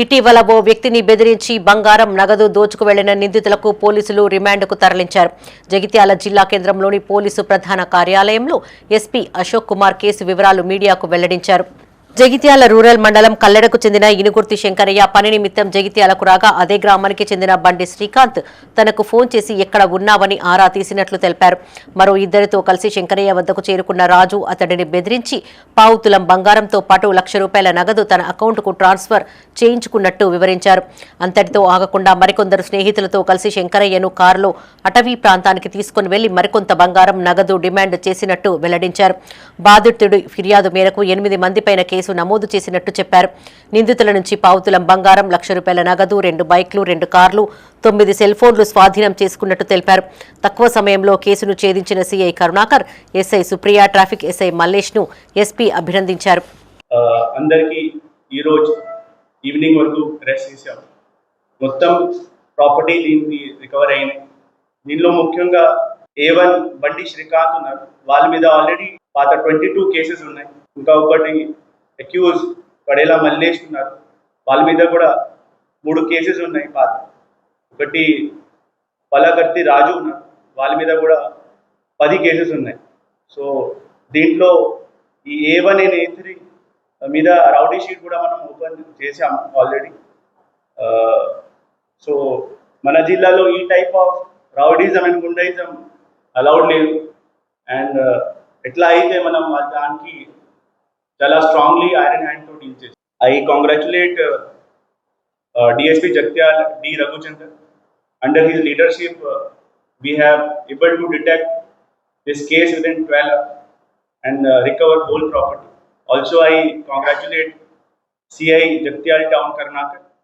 ఇటీవల ఓ వ్యక్తిని బెదిరించి బంగారం నగదు దోచుకు వెళ్ళిన నిందితులకు పోలీసులు రిమాండ్కు తరలించారు. జగిత్యాల జిల్లా కేంద్రంలోని పోలీసు ప్రధాన కార్యాలయంలో ఎస్పీ అశోక్ కుమార్ కేసు వివరాలు మీడియాకు వెల్లడించారు. జగిత్యాల రూరల్ మండలం కల్లెడకు చెందిన ఇనుగుర్తి శంకరయ్య పని నిమిత్తం జగిత్యాలకు రాగా అదే గ్రామానికి చెందిన బండి శ్రీకాంత్ తనకు ఫోన్ చేసి ఎక్కడ ఉన్నావని ఆరా తీసినట్లు తెలిపారు. మరో ఇద్దరితో కలిసి శంకరయ్య వద్దకు చేరుకున్న రాజు అతడిని బెదిరించి పావుతులం బంగారంతో పాటు లక్ష రూపాయల నగదు తన అకౌంట్కు ట్రాన్స్ఫర్ చేయించుకున్నట్టు వివరించారు. అంతటితో ఆగకుండా మరికొందరు స్నేహితులతో కలిసి శంకరయ్యను కారులో అటవీ ప్రాంతానికి తీసుకుని వెళ్ళి మరికొంత బంగారం నగదు డిమాండ్ చేసినట్టు వెల్లడించారు. బాధితుడి ఫిర్యాదు మేరకు ఎనిమిది మందిపైన కేసు కేసు నమోదు చేసినట్టు చెప్పారు. నిందితుల నుంచి పావుతులం బంగారం లక్ష రూపాయల నగదు రెండు బైక్లు రెండు కార్లు తొమ్మిది సెల్ ఫోన్లు స్వాధీనం చేసుకున్నట్టు తెలిపారు. తక్కువ సమయంలో కేసును ఛేదించిన CI Karunakar SI Supriya traffic SI మల్లేష్ను SP అభినందించారు. అందరికీ ఈరోజు ఈవినింగ్ వరకు రెస్ట్ చేసాం మొత్తం ప్రాపర్టీ దీనికి రికవర్ అయినాయి దీనిలో ముఖ్యంగా ఏ వన్ బండి శ్రీకాంత్ ఉన్నారు. వాళ్ళ మీద ఆల్రెడీ పాత ట్వంటీ టూ కేసెస్ ఉన్నాయి. ఇంకా ఒకటి అక్యూజ్ పడేలా మళ్ళేస్తున్నారు. ఉన్నారు వాళ్ళ మీద కూడా మూడు కేసెస్ ఉన్నాయి పాత. ఒకటి పలకర్తి రాజు ఉన్నారు. వాళ్ళ మీద కూడా పది కేసెస్ ఉన్నాయి. సో దీంట్లో ఈ A one and A three మీద రౌడీ షీట్ కూడా మనం ఓపెన్ చేసాం ఆల్రెడీ సో మన జిల్లాలో ఈ type of rowdyism and goondaism allowed లేదు. అండ్ ఎట్లా అయితే మనం దానికి I strongly iron hand to deal chess I congratulate DSP Jagtial D Raghuchandra under his leadership, uh, we have able to detect this case within 12 and uh, recover whole property. Also, I congratulate CI Jagtial Town Karnataka.